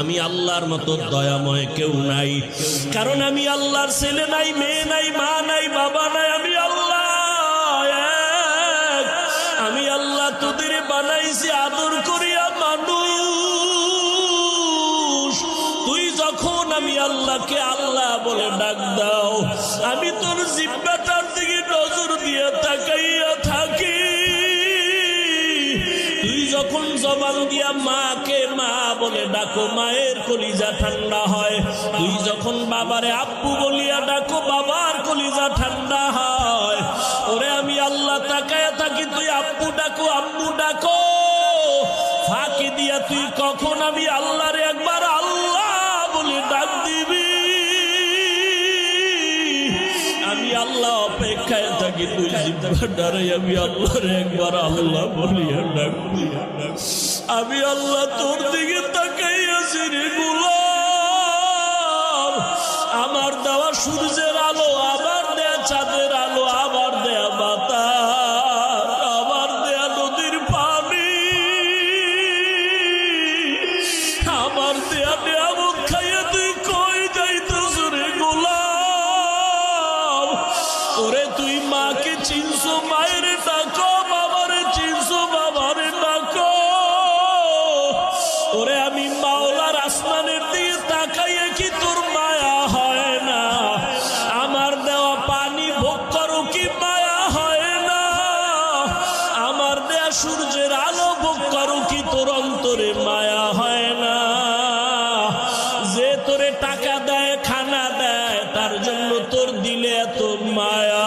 আমি আল্লাহর মতো দয়াময় কেউ নাই কারণ আমি আল্লাহর ছেলে নাই, মেয়ে নাই, মা নাই, বাবা নাই, আমি আল্লাহ। আমি আল্লাহ তোদের বানাইছি আদর করিয়া মানুষ তুই যখন আমি আল্লাহকে আল্লাহ বলে ডাক দাও, আমি তোর জিব্বাটার জবান দিয়া মাকে মা বলে ডাকো, মায়ের কলিজা ঠান্ডা হয়। তুই যখন বাবারে আব্বু বলিয়া ডাকো, বাবার কলিজা ঠান্ডা হয়। ওরে আমি আল্লাহ তাকায় থাকি, তুই আব্বু ডাকো আব্বু ডাকো। ফাঁকি দিয়া তুই কখন আমি আল্লাহরে একবার আল্লাহ বলে ডাক দিবি? আল্লাহ অপেক্ষায় থাকি, তুই আমি আল্লাহর একবার আল্লাহ বলিয়া ডাক আমি আল্লাহ তোর দিকে তাকাইয়াছি রে গোলাম। আমার দেওয়া সূর্যের আলো আমার দেয়া চাঁদের আলো। তুই মাকে চিনছো মায়ের ডাকো, বাবারে চিনছো বাবারে ডাকো। ওরে আমি মাওলার আসমানের দিকে তাকাইয়ে কি তোর মায়া হয় না? আমার দেওয়া পানি ভোগ করো কি মায়া হয় না? আমার দেয়া সূর্যের আলো ভোগ করো কি তোর অন্তরে মায়া হয় না? যে তোরে টাকা দেয়, খানা দেয়, তার জন্য তোর দিলে এত মায়া।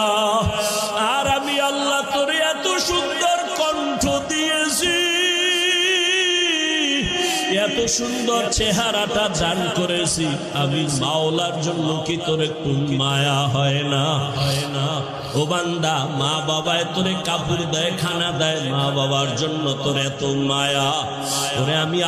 এত সুন্দর চেহারাটা দান করেছি। আমি মাওলার জন্য কি তোর একটু মায়া হয় না? হয় না। ও বান্দা, মা বাবায় তোরে কাপড় দেয়, খানা দেয়, মা বাবার জন্য তোর এত মায়া। তোরে আমি